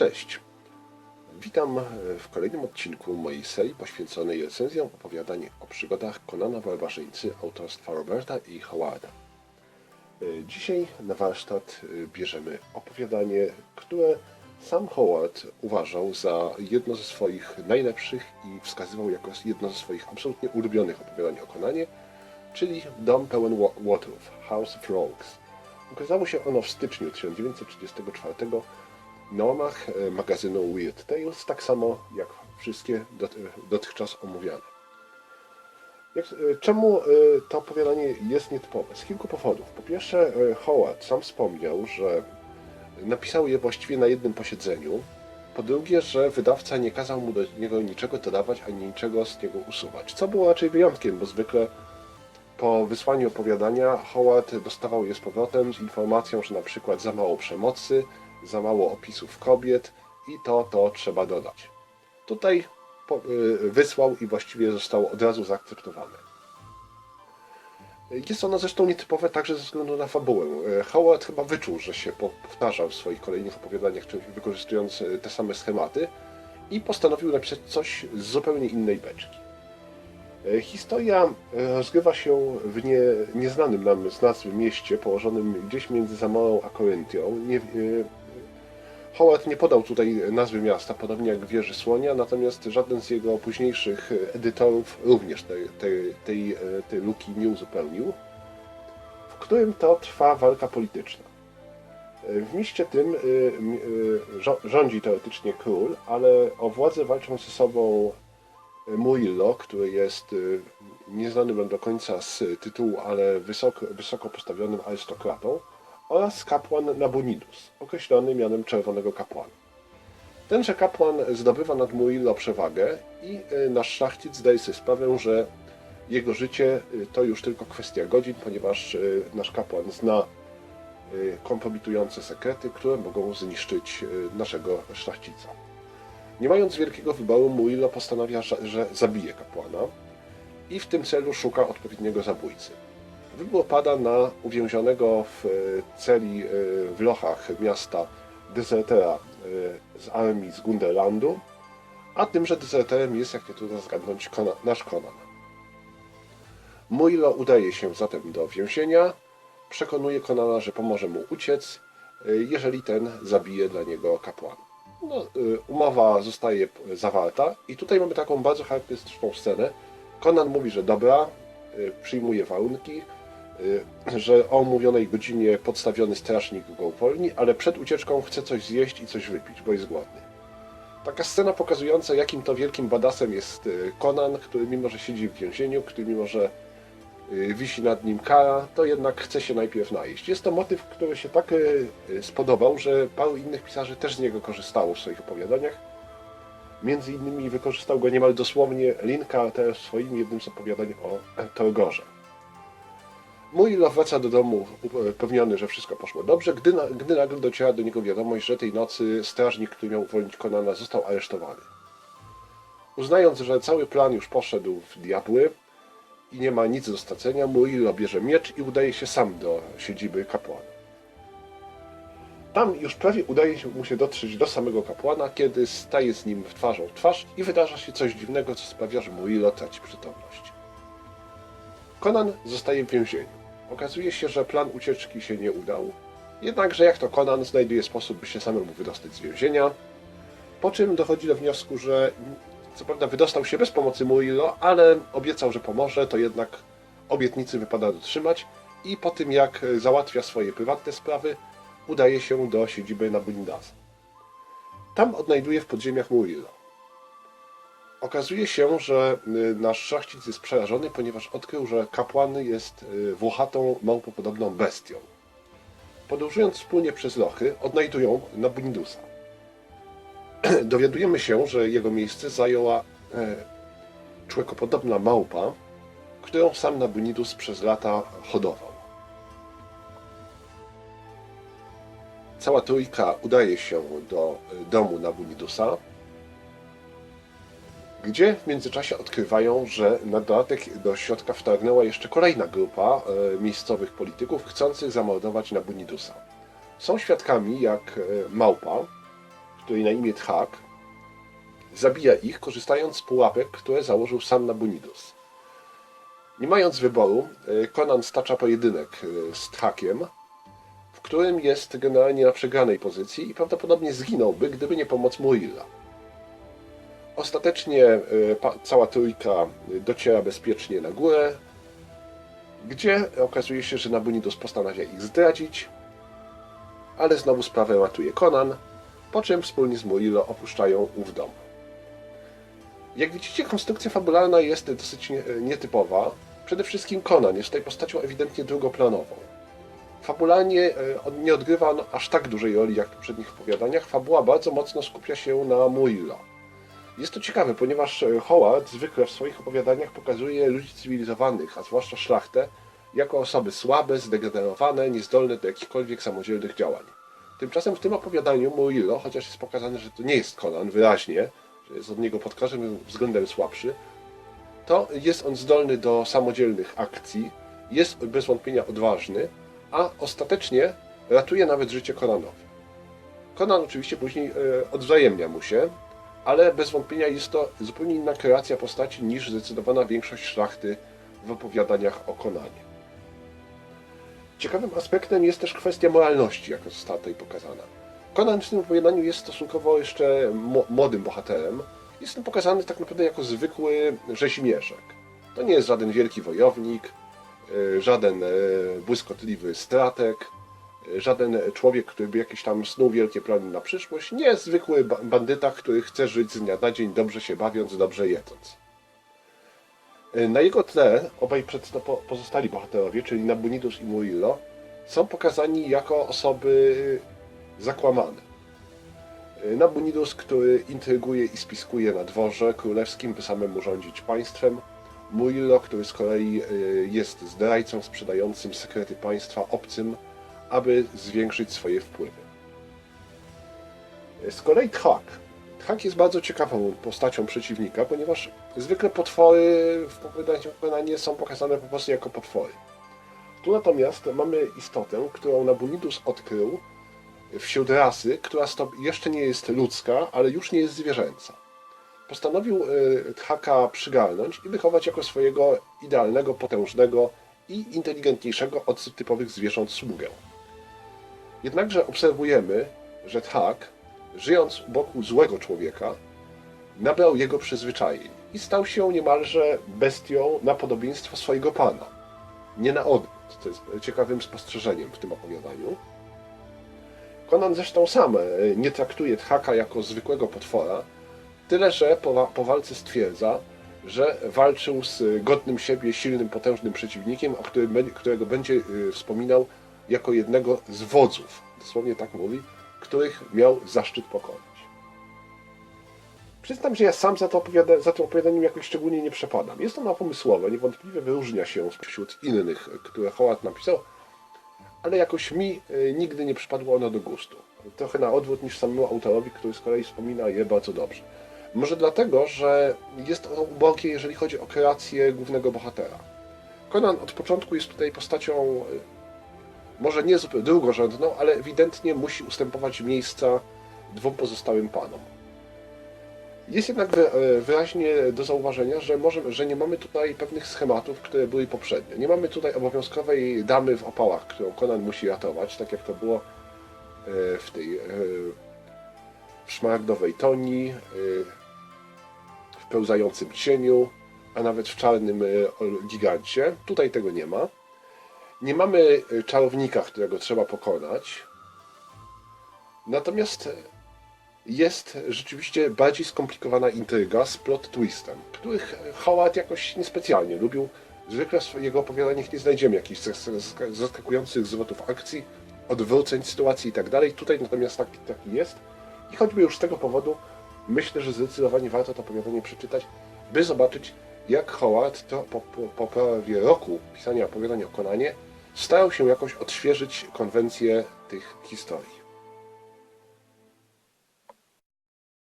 Cześć. Witam w kolejnym odcinku mojej serii poświęconej recenzjom opowiadań o przygodach Konana Barbarzyńcy autorstwa Roberta i Howarda. Dzisiaj na warsztat bierzemy opowiadanie, które sam Howard uważał za jedno ze swoich najlepszych i wskazywał jako jedno ze swoich absolutnie ulubionych opowiadań o Konanie, czyli Dom pełen ło- łotrów, House of Rogues. Ukazało się ono w styczniu 1934 na łamach e, magazynu Weird Tales, tak samo jak wszystkie dot- dotychczas omówiane. E, czemu e, to opowiadanie jest nietypowe? Z kilku powodów. Po pierwsze, Howard sam wspomniał, że napisał je właściwie na jednym posiedzeniu. Po drugie, że wydawca nie kazał mu do niego niczego dodawać, ani niczego z niego usuwać. Co było raczej wyjątkiem, bo zwykle po wysłaniu opowiadania Howard dostawał je z powrotem z informacją, że na przykład za mało przemocy, za mało opisów kobiet i to, to trzeba dodać. Tutaj y, wysłał i właściwie zostało od razu zaakceptowane. Jest ono zresztą nietypowe także ze względu na fabułę. E, Howard chyba wyczuł, że się powtarzał w swoich kolejnych opowiadaniach, wykorzystując e, te same schematy i postanowił napisać coś z zupełnie innej beczki. E, Historia rozgrywa się w nie, nieznanym nam z nazwy mieście, położonym gdzieś między Zamorą a Koryntią. Nie, Howard nie podał tutaj nazwy miasta, podobnie jak Wieży Słonia, natomiast żaden z jego późniejszych edytorów również tej, tej, tej, e, tej luki nie uzupełnił, w którym to trwa walka polityczna. E, W mieście tym e, rządzi teoretycznie król, ale o władzę walczą ze sobą Murillo, który jest nieznany nam do końca z tytułu, ale wysoko, wysoko postawionym arystokratą, oraz kapłan Nabonidus, określony mianem Czerwonego Kapłana. Tenże kapłan zdobywa nad Murillo przewagę i y, nasz szlachcic zdaje sobie sprawę, że jego życie y, to już tylko kwestia godzin, ponieważ y, nasz kapłan zna kompromitujące sekrety, które mogą zniszczyć naszego szlachcica. Nie mając wielkiego wyboru, Murillo postanawia, że zabije kapłana i w tym celu szuka odpowiedniego zabójcy. Wybór pada na uwięzionego w e, celi e, w lochach miasta dezertera e, z armii z Gunderlandu, a tymże dezerterem jest, jak nie trudno zgadnąć, Conan, nasz Conan. Murillo udaje się zatem do więzienia, przekonuje Conana, że pomoże mu uciec, jeżeli ten zabije dla niego kapłana. No, umowa zostaje zawarta i tutaj mamy taką bardzo charakterystyczną scenę. Conan mówi, że dobra, przyjmuje warunki, że o omówionej godzinie podstawiony strażnik go uwolni, ale przed ucieczką chce coś zjeść i coś wypić, bo jest głodny. Taka scena pokazująca, jakim to wielkim badasem jest y, Conan, który mimo, że siedzi w więzieniu, który mimo, że y, wisi nad nim kara, to jednak chce się najpierw najeść. Jest to motyw, który się tak y, y, spodobał, że paru innych pisarzy też z niego korzystało w swoich opowiadaniach. Między innymi wykorzystał go niemal dosłownie Lin Carter w swoim jednym z opowiadań o Torgorze. Murillo wraca do domu upewniony, że wszystko poszło dobrze, gdy, na, gdy nagle dociera do niego wiadomość, że tej nocy strażnik, który miał uwolnić Konana, został aresztowany. Uznając, że cały plan już poszedł w diabły, i nie ma nic do stracenia, Murillo bierze miecz i udaje się sam do siedziby kapłana. Tam już prawie udaje mu się dotrzeć do samego kapłana, kiedy staje z nim twarzą w twarz i wydarza się coś dziwnego, co sprawia, że Murillo traci przytomność. Conan zostaje w więzieniu. Okazuje się, że plan ucieczki się nie udał, jednakże jak to Conan znajduje sposób, by się samemu wydostać z więzienia, po czym dochodzi do wniosku, że co prawda wydostał się bez pomocy Murillo, ale obiecał, że pomoże, to jednak obietnicy wypada dotrzymać i po tym jak załatwia swoje prywatne sprawy, udaje się do siedziby Nabunidasa. Tam odnajduje w podziemiach Murillo. Okazuje się, że y, nasz szlachcic jest przerażony, ponieważ odkrył, że kapłan jest y, włochatą, małpopodobną bestią. Podróżując wspólnie przez lochy, odnajdują Nabunidusa dowiadujemy się, że jego miejsce zajęła e, człekopodobna małpa, którą sam Nabunidus przez lata hodował. Cała trójka udaje się do e, domu Nabunidusa, gdzie w międzyczasie odkrywają, że na dodatek do środka wtargnęła jeszcze kolejna grupa e, miejscowych polityków chcących zamordować Nabunidusa. Są świadkami, jak e, małpa, który na imię Thak, zabija ich, korzystając z pułapek, które założył sam Nabonidus. Nie mając wyboru, e, Conan stacza pojedynek z Thakiem, w którym jest generalnie na przegranej pozycji i prawdopodobnie zginąłby, gdyby nie pomoc Murilla. Ostatecznie e, cała trójka dociera bezpiecznie na górę, gdzie okazuje się, że Nabonidus postanawia ich zdradzić, ale znowu sprawę ratuje Conan, po czym wspólnie z Murillo opuszczają ów dom. Jak widzicie, konstrukcja fabularna jest dosyć nie- nietypowa. Przede wszystkim Conan jest tutaj postacią ewidentnie drugoplanową. Fabularnie e, nie odgrywa on aż tak dużej roli jak w poprzednich opowiadaniach. Fabuła bardzo mocno skupia się na Murillo. Jest to ciekawe, ponieważ e, Howard zwykle w swoich opowiadaniach pokazuje ludzi cywilizowanych, a zwłaszcza szlachtę, jako osoby słabe, zdegenerowane, niezdolne do jakichkolwiek samodzielnych działań. Tymczasem w tym opowiadaniu Murillo, chociaż jest pokazane, że to nie jest Conan wyraźnie, że jest od niego pod każdym względem słabszy, to jest on zdolny do samodzielnych akcji, jest bez wątpienia odważny, a ostatecznie ratuje nawet życie Conanowi. Conan oczywiście później e, odwzajemnia mu się, ale bez wątpienia jest to zupełnie inna kreacja postaci niż zdecydowana większość szlachty w opowiadaniach o Conanie. Ciekawym aspektem jest też kwestia moralności, jaka została tutaj pokazana. Conan w tym opowiadaniu jest stosunkowo jeszcze młodym bohaterem. Jest on pokazany tak naprawdę jako zwykły rzezimieszek. To nie jest żaden wielki wojownik, e, żaden e, błyskotliwy stratek, żaden człowiek, który by jakieś tam snuł wielkie plany na przyszłość. Nie zwykły ba- bandyta, który chce żyć z dnia na dzień, dobrze się bawiąc, dobrze jedząc. E, Na jego tle obaj pozostali bohaterowie, czyli Nabonidus i Murillo, są pokazani jako osoby zakłamane. E, Nabonidus, który intryguje i spiskuje na dworze królewskim, by samemu rządzić państwem. Murillo, który z kolei e, jest zdrajcą sprzedającym sekrety państwa obcym, aby zwiększyć swoje wpływy. E, Z kolei Thak. Thak jest bardzo ciekawą postacią przeciwnika, ponieważ zwykle potwory w Konanie są pokazane po prostu jako potwory. Tu natomiast mamy istotę, którą Nabonidus odkrył wśród rasy, która jeszcze nie jest ludzka, ale już nie jest zwierzęca. Postanowił y, Thaka przygarnąć i wychować jako swojego idealnego, potężnego i inteligentniejszego od typowych zwierząt sługę. Jednakże obserwujemy, że Thak, żyjąc u boku złego człowieka, nabrał jego przyzwyczajeń i stał się niemalże bestią na podobieństwo swojego pana. Nie na odwrót. To jest ciekawym spostrzeżeniem w tym opowiadaniu. Conan zresztą sam e, nie traktuje Thaka jako zwykłego potwora, tyle że po, po walce stwierdza, że walczył z godnym siebie, silnym, potężnym przeciwnikiem, o którym, którego będzie y, wspominał jako jednego z wodzów, dosłownie tak mówi, których miał zaszczyt pokonać. Przyznam, że ja sam za, to opowiada, za tym opowiadaniem jakoś szczególnie nie przepadam. Jest ono pomysłowe, niewątpliwie wyróżnia się wśród innych, które Howard napisał, ale jakoś mi y, nigdy nie przypadło ono do gustu. Trochę na odwrót niż samemu autorowi, który z kolei wspomina je bardzo dobrze. Może dlatego, że jest ono ubogie, jeżeli chodzi o kreację głównego bohatera. Conan od początku jest tutaj postacią y, może nie drugorzędną, ale ewidentnie musi ustępować miejsca dwóm pozostałym panom. Jest jednak e, wyraźnie do zauważenia, że, może, że nie mamy tutaj pewnych schematów, które były poprzednio. Nie mamy tutaj obowiązkowej damy w opałach, którą Conan musi ratować, tak jak to było e, w tej e, w szmaragdowej toni, w pełzającym cieniu, a nawet w czarnym gigancie. Tutaj tego nie ma. Nie mamy e, czarownika, którego trzeba pokonać. Natomiast e, jest rzeczywiście bardziej skomplikowana intryga z plot twistem, których Howard jakoś niespecjalnie lubił. Zwykle w jego opowiadaniach nie znajdziemy jakichś zas- zas- zaskakujących zwrotów akcji, odwróceń sytuacji i tak. Tutaj natomiast taki, taki jest. I choćby już z tego powodu myślę, że zdecydowanie warto to opowiadanie przeczytać, by zobaczyć, jak Howard to po, po, po prawie roku pisania opowiadania o Konanie starał się jakoś odświeżyć konwencję tych historii.